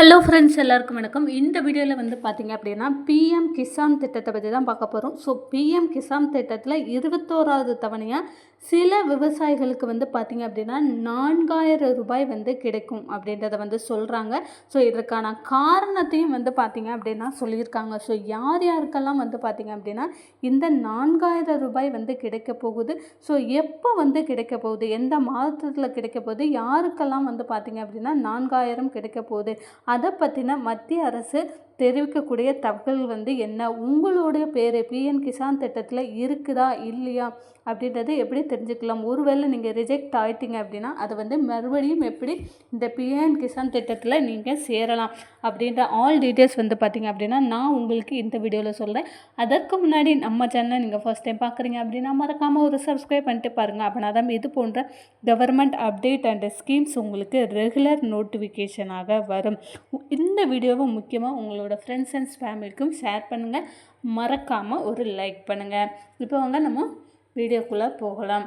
Hello friends எல்லாருக்கும் வணக்கம். இந்த வீடியோவில் வந்து பார்த்தீங்க அப்படின்னா பிஎம் கிசான் திட்டத்தை பற்றி தான் பார்க்க போகிறோம் ஸோ பிஎம் கிசான் திட்டத்தில் இருபத்தோராவது தவணையாக சில விவசாயிகளுக்கு வந்து பார்த்தீங்க அப்படின்னா நான்காயிரம் ரூபாய் வந்து கிடைக்கும் அப்படின்றத வந்து சொல்கிறாங்க ஸோ இதற்கான காரணத்தையும் வந்து பார்த்தீங்க அப்படின்னா சொல்லியிருக்காங்க. ஸோ யார் யாருக்கெல்லாம் வந்து பார்த்தீங்க அப்படின்னா இந்த நான்காயிரம் ரூபாய் வந்து கிடைக்க போகுது? ஸோ எப்போ வந்து கிடைக்க போகுது? எந்த மாதத்தில் கிடைக்க போகுது? யாருக்கெல்லாம் வந்து பார்த்தீங்க அப்படின்னா நான்காயிரம் கிடைக்க போகுது? அதை பற்றின மத்திய அரசு தெரிவிக்கக்கூடிய தகவல் வந்து என்ன? உங்களுடைய பேர் பிஎன் கிசான் திட்டத்தில் இருக்குதா? இல்லையா? அப்படின்றத எப்படி தெரிஞ்சுக்கலாம்? ஒருவேளை நீங்கள் ரிஜெக்ட் ஆயிட்டீங்க அப்படின்னா அதை வந்து மறுபடியும் எப்படி இந்த பிஎன் கிசான் திட்டத்தில் நீங்கள் சேரலாம் அப்படின்ற ஆல் டீட்டெயில்ஸ் வந்து பார்த்தீங்க அப்படின்னா நான் உங்களுக்கு இந்த வீடியோவில் சொல்கிறேன் அதற்கு முன்னாடி நம்ம சேனலை நீங்கள் ஃபர்ஸ்ட் டைம் பார்க்குறீங்க அப்படின்னா மறக்காமல் ஒரு சப்ஸ்கிரைப் பண்ணிட்டு பாருங்கள் அப்படின்னா தான் இது போன்ற கவர்மெண்ட் அப்டேட் அண்ட் ஸ்கீம்ஸ் உங்களுக்கு ரெகுலர் நோட்டிஃபிகேஷனாக வரும். இந்த வீடியோவை முக்கியமாக உங்களோட ஃப்ரெண்ட்ஸ் அண்ட் ஃபேமிலிக்கும் ஷேர் பண்ணுங்கள் மறக்காமல் ஒரு லைக் பண்ணுங்கள் இப்போ வாங்க நம்ம வீடியோக்குள்ளே போகலாம்.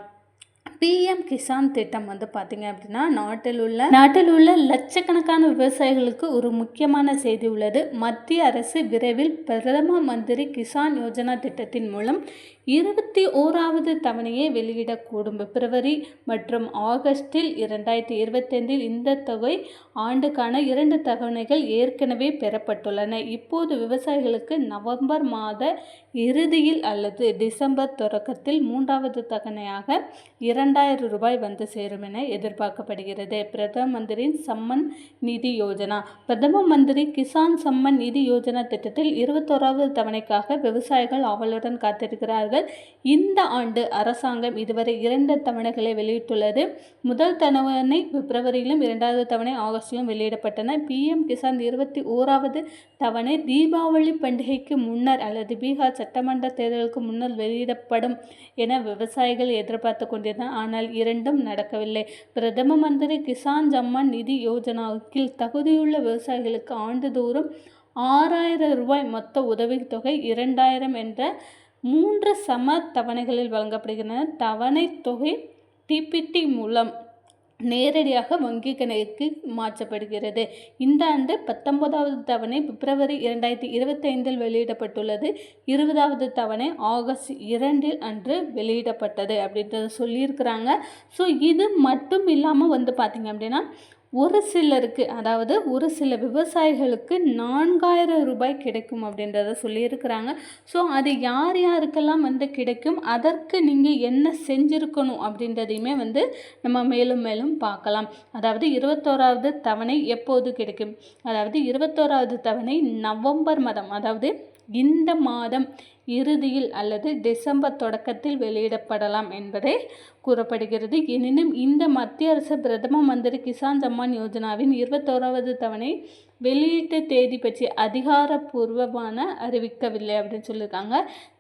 பிஎம் கிசான் திட்டம் வந்து பார்த்தீங்க அப்படின்னா நாட்டில் உள்ள நாட்டில் உள்ள லட்சக்கணக்கான விவசாயிகளுக்கு ஒரு முக்கியமான செய்தி உள்ளது. மத்திய அரசு விரைவில் பிரதம மந்திரி கிசான் யோஜனா திட்டத்தின் மூலம் இருபத்தி ஓராவது தவணையை வெளியிடக்கூடும். பிப்ரவரி மற்றும் ஆகஸ்டில் இரண்டாயிரத்தி இருபத்தைந்தில் இந்த தொகை ஆண்டுக்கான இரண்டு தவணைகள் ஏற்கனவே பெறப்பட்டுள்ளன. இப்போது விவசாயிகளுக்கு நவம்பர் மாத இறுதியில் அல்லது டிசம்பர் தொடக்கத்தில் மூன்றாவது தவணையாக இரண்டாயிரம் ரூபாய் வந்து சேரும் என எதிர்பார்க்கப்படுகிறது. பிரதம மந்திரியின் சம்மன் நிதி யோஜனா. பிரதம மந்திரி கிசான் சம்மன் நிதி யோஜனா திட்டத்தில் இருபத்தோராவது தவணைக்காக விவசாயிகள் ஆவலுடன் காத்திருக்கிறார்கள். இந்த ஆண்டு அரசாங்கம் இதுவரை இரண்டு தவணைகளை வெளியிட்டுள்ளது. முதல் தவணை பிப்ரவரியிலும் இரண்டாவது தவணை ஆகஸ்டிலும் வெளியிடப்பட்டன. பிஎம் கிசான் இருபத்தி ஓராவது தவணை தீபாவளி பண்டிகைக்கு முன்னர் அல்லது பீகார் சட்டமன்ற தேர்தலுக்கு முன்னர் வெளியிடப்படும் என விவசாயிகள் எதிர்பார்த்து கொண்டிருந்தனர். ஆனால் இரண்டும் நடக்கவில்லை. பிரதம மந்திரி கிசான் ஜம்மான் நிதி யோஜனாவுக்கில் தகுதியுள்ள விவசாயிகளுக்கு ஆண்டுதோறும் ஆறாயிரம் ரூபாய் மொத்த உதவித்தொகை இரண்டாயிரம் என்ற மூன்று சம தவணைகளில் வழங்கப்படுகின்றன. தவணை தொகை டிபிடி மூலம் நேரடியாக வங்கி கணக்கு மாற்றப்படுகிறது. இந்த ஆண்டு பத்தொன்பதாவது தவணை பிப்ரவரி இரண்டாயிரத்தி இருபத்தைந்தில் வெளியிடப்பட்டுள்ளது. இருபதாவது தவணை ஆகஸ்ட் இரண்டில் அன்று வெளியிடப்பட்டது அப்படின்றத சொல்லியிருக்கிறாங்க. ஸோ இது மட்டும் இல்லாமல் வந்து பார்த்திங்க அப்படின்னா ஒரு சிலருக்கு அதாவது ஒரு சில விவசாயிகளுக்கு நான்காயிரம் ரூபாய் கிடைக்கும் அப்படின்றத சொல்லியிருக்கிறாங்க. ஸோ அது யார் யாருக்கெல்லாம் வந்து கிடைக்கும்? அதற்கு நீங்கள் என்ன செஞ்சுருக்கணும் அப்படின்றதையுமே வந்து நம்ம மேலும் மேலும் பார்க்கலாம். அதாவது இருபத்தோராவது தவணை எப்போது கிடைக்கும்? அதாவது இருபத்தோராவது தவணை நவம்பர் மாதம் அதாவது இந்த மாதம் இறுதியில் அல்லது டிசம்பர் தொடக்கத்தில் வெளியிடப்படலாம் என்பதை கூறப்படுகிறது. எனினும் இந்த மத்திய அரசு பிரதம மந்திரி கிசான் சம்மான் யோஜனாவின் இருபத்தோராவது தவணை வெளியீட்டு தேதி பற்றி அதிகாரப்பூர்வமான அறிவிக்கவில்லை அப்படின்னு சொல்லியிருக்காங்க.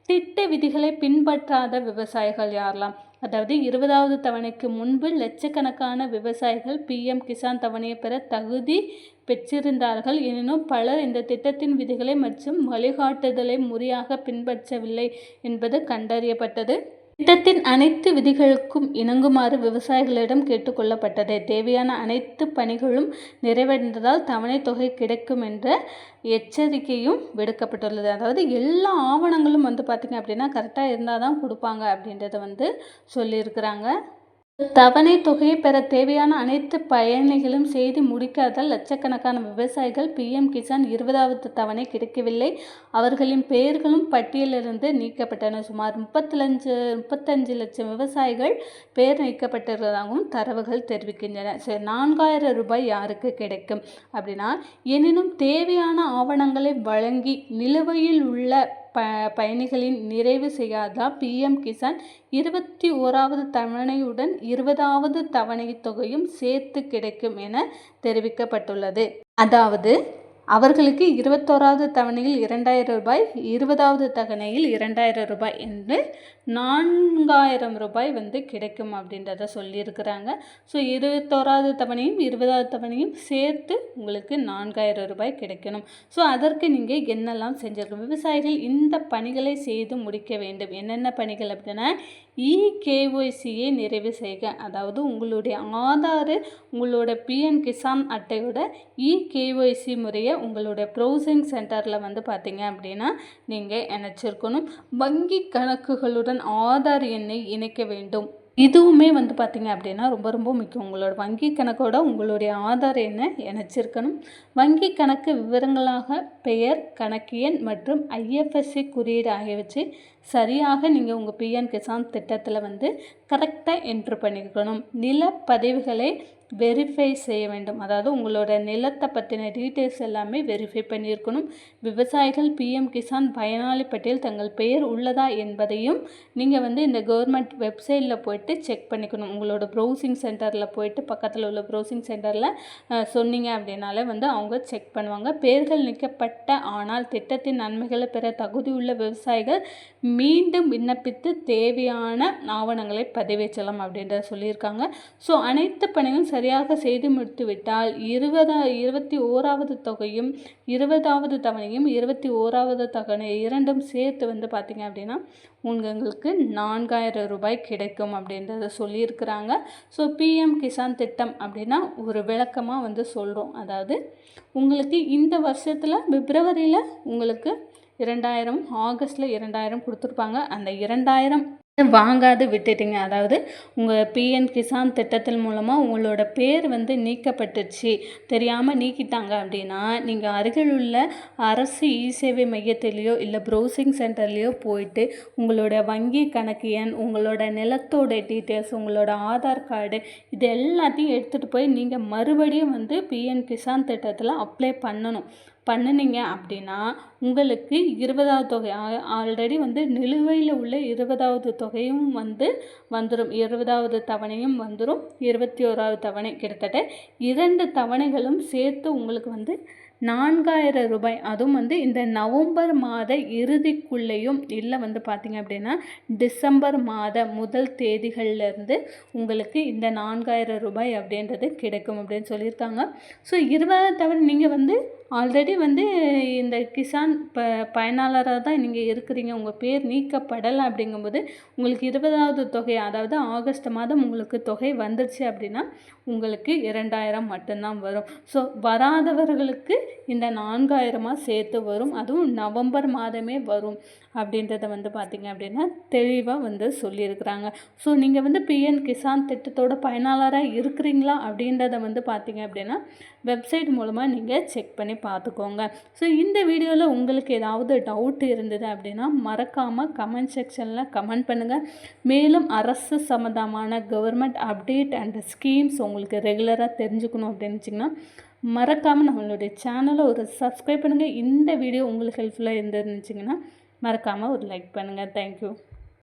திட்ட விதிகளை பின்பற்றாத விவசாயிகள் யாரெல்லாம்? அதாவது இருபதாவது தவணைக்கு முன்பு லட்சக்கணக்கான விவசாயிகள் பிஎம் கிசான் தவணையை பெற தகுதி பெற்றிருந்தார்கள். எனினும் பலர் இந்த திட்டத்தின் விதிகளை மற்றும் வழிகாட்டுதலை முறையாக பின்பற்றவில்லை என்பது கண்டறியப்பட்டது. திட்டத்தின் அனைத்து விதிகளுக்கும் இணங்குமாறு விவசாயிகளிடம் கேட்டுக்கொள்ளப்பட்டது தேவையான அனைத்து பணிகளும் நிறைவடைந்ததால் தவணை தொகை கிடைக்கும் என்ற எச்சரிக்கையும் விடுக்கப்பட்டுள்ளது. அதாவது எல்லா ஆவணங்களும் வந்து பார்த்திங்க அப்படின்னா கரெக்டாக இருந்தால் தான் கொடுப்பாங்க அப்படின்றத வந்து சொல்லியிருக்கிறாங்க. தவணை தொகையை பெற தேவையான அனைத்து பயணிகளும் செய்து முடிக்காத லட்சக்கணக்கான விவசாயிகள் பிஎம் கிசான் இருபதாவது தவணை கிடைக்கவில்லை. அவர்களின் பெயர்களும் பட்டியலிருந்து நீக்கப்பட்டன. சுமார் முப்பத்தி லஞ்சு முப்பத்தஞ்சு லட்சம் விவசாயிகள் பெயர் நீக்கப்பட்டிருந்ததாகவும் தரவுகள் தெரிவிக்கின்றன. சரி நான்காயிரம் ரூபாய் யாருக்கு கிடைக்கும்? அப்படின்னா எனினும் தேவையான ஆவணங்களை வழங்கி நிலுவையில் உள்ள ப பயணிகளின் நிறைவு செய்யாத? பிஎம் கிசான் இருபத்தி ஓராவது தவணையுடன் இருபதாவது தவணை தொகையும் சேர்த்து கிடைக்கும் என தெரிவிக்கப்பட்டுள்ளது. அதாவது அவர்களுக்கு இருபத்தோராவது தவணையில் இரண்டாயிரம் ரூபாய் இருபதாவது தவணையில் இரண்டாயிரம் ரூபாய் என்று நான்காயிரம் ரூபாய் வந்து கிடைக்கும் அப்படின்றத சொல்லியிருக்கிறாங்க. ஸோ இருபத்தோராவது தவணையும் இருபதாவது தவணையும் சேர்த்து உங்களுக்கு நான்காயிரம் ரூபாய் கிடைக்கணும். ஸோ அதற்கு நீங்கள் என்னெல்லாம் செஞ்சிருக்கணும்? விவசாயிகள் இந்த பணிகளை செய்து முடிக்க வேண்டும். என்னென்ன பணிகள் அப்படின்னா இகேஒய்சியை நிறைவு செய்க. அதாவது உங்களுடைய ஆதார் உங்களோட பிஎன் கிசான் அட்டையோட இகேஒய்சி முறையை உங்களுடைய ப்ரௌசிங் சென்டரில் வந்து பார்த்தீங்க அப்படின்னா நீங்கள் இணைச்சிருக்கணும். வங்கி கணக்குகளுடன் ஆதார் எண்ணை இணைக்க வேண்டும். இதுவுமே வந்து பார்த்திங்க அப்படின்னா ரொம்ப ரொம்ப முக்கியம். உங்களோட வங்கி கணக்கோட உங்களுடைய ஆதார் எண்ணை இணைச்சிருக்கணும். வங்கி கணக்கு விவரங்களாக பெயர் கணக்கு எண் மற்றும் ஐஎஃப்எஸ்சி குறியீடு ஆகியவற்றை சரியாக நீங்கள் உங்கள் பிஎன் கிசான் திட்டத்தில் வந்து கரெக்டாக என்ட்ரு பண்ணிக்கணும் நில பதிவுகளை வெரிஃபை செய்ய வேண்டும். அதாவது உங்களோட நிலத்தை பற்றின டீட்டெயில்ஸ் எல்லாமே வெரிஃபை பண்ணியிருக்கணும். விவசாயிகள் பிஎம் கிசான் பயனாளி பட்டியல் தங்கள் பெயர் உள்ளதா என்பதையும் நீங்கள் வந்து இந்த கவர்மெண்ட் வெப்சைட்டில் போயிட்டு செக் பண்ணிக்கணும். உங்களோட ப்ரௌசிங் சென்டரில் போயிட்டு பக்கத்தில் உள்ள ப்ரௌசிங் சென்டரில் சொன்னீங்க அப்படின்னாலே வந்து அவங்க செக் பண்ணுவாங்க. பெயர்கள் நிற்கப்பட்ட ஆனால் திட்டத்தின் நன்மைகளை பெற தகுதி உள்ள விவசாயிகள் மீண்டும் விண்ணப்பித்து தேவையான ஆவணங்களை பதிவேற்றலாம் அப்படின்றத சொல்லியிருக்காங்க. ஸோ அனைத்து பணிகளும் சரி சரியாக செய்து முடித்து விட்டால் இருபதா இருபத்தி ஓராவது தொகையும் இருபதாவது தவணையும் இருபத்தி ஓராவது தவணை இரண்டும் சேர்த்து வந்து பார்த்திங்க அப்படின்னா உங்களுக்கு நான்காயிரம் ரூபாய் கிடைக்கும் அப்படின்றத சொல்லியிருக்கிறாங்க. ஸோ பிஎம் கிசான் திட்டம் அப்படின்னா ஒரு விளக்கமாக வந்து சொல்கிறோம் அதாவது உங்களுக்கு இந்த வருஷத்தில் பிப்ரவரியில் உங்களுக்கு இரண்டாயிரம் ஆகஸ்ட்டில் இரண்டாயிரம் கொடுத்துருப்பாங்க. அந்த இரண்டாயிரம் வாங்காது விட்டுட்டீங்க. அதாவது உங்கள் பிஎன் கிசான் திட்டத்தின் மூலமாக உங்களோட பேர் வந்து நீக்கப்பட்டுச்சு. தெரியாமல் நீக்கிட்டாங்க அப்படின்னா நீங்கள் அருகில் உள்ள அரசு இ சேவை மையத்திலேயோ இல்லை ப்ரௌசிங் சென்டர்லேயோ போயிட்டு உங்களோட வங்கி கணக்கு எண் உங்களோட நிலத்தோட டீட்டெயில்ஸ் உங்களோட ஆதார் கார்டு இது எல்லாத்தையும் எடுத்துகிட்டு போய் நீங்கள் மறுபடியும் வந்து பிஎன் கிசான் திட்டத்தில் அப்ளை பண்ணணும். பண்ணினீங்க அப்படின்னா உங்களுக்கு இருபதாவது தொகை. ஆல்ரெடி வந்து நிலுவையில் உள்ள இருபதாவது தொகையும் வந்து வந்துடும் இருபதாவது தவணையும் வந்துடும் இருபத்தி ஓராவது தவணை கிட்டத்தட்ட இரண்டு தவணைகளும் சேர்த்து உங்களுக்கு வந்து நான்காயிரம் ரூபாய். அதுவும் வந்து இந்த நவம்பர் மாத இறுதிக்குள்ளேயும் இல்லை வந்து பார்த்திங்க அப்படின்னா டிசம்பர் மாத முதல் தேதிகள்லேருந்து உங்களுக்கு இந்த நான்காயிரம் ரூபாய் அப்படின்றது கிடைக்கும் அப்படின்னு சொல்லியிருக்காங்க. ஸோ இருபதாவது தவிர நீங்கள் வந்து ஆல்ரெடி வந்து இந்த கிசான் ப பயனாளராக தான் நீங்கள் இருக்கிறீங்க. உங்கள் பேர் நீக்கப்படலை அப்படிங்கும்போது உங்களுக்கு இருபதாவது தொகை அதாவது ஆகஸ்ட் மாதம் உங்களுக்கு தொகை வந்துடுச்சு அப்படின்னா உங்களுக்கு இரண்டாயிரம் மட்டும்தான் வரும். ஸோ வராதவர்களுக்கு இந்த நான்காயிரமாக சேர்த்து வரும். அதுவும் நவம்பர் மாதமே வரும். அப்படின்றத வந்து பார்த்திங்க அப்படின்னா தெளிவாக வந்து சொல்லியிருக்கிறாங்க. ஸோ நீங்கள் வந்து பிஎன் கிசான் திட்டத்தோட பயனாளராக இருக்கிறீங்களா அப்படின்றத வந்து பார்த்திங்க அப்படின்னா வெப்சைட் மூலமாக நீங்கள் செக் பண்ணி பார்த்துக்கோங்க. ஸோ இந்த வீடியோவில் உங்களுக்கு ஏதாவது டவுட் இருந்தது அப்படின்னா மறக்காமல் கமெண்ட் செக்ஷனில் கமெண்ட் பண்ணுங்கள் மேலும் அரசு சம்மந்தமான கவர்மெண்ட் அப்டேட் அண்ட் ஸ்கீம்ஸ் உங்களுக்கு ரெகுலராக தெரிஞ்சுக்கணும் அப்படின்னு வச்சிங்கன்னா மறக்காமல் நம்மளுடைய சேனலை ஒரு சப்ஸ்கிரைப் பண்ணுங்கள் இந்த வீடியோ உங்களுக்கு ஹெல்ப்ஃபுல்லாக இருந்துருந்துச்சிங்கன்னா மறக்காமல் ஒரு லைக் பண்ணுங்கள் தேங்க்யூ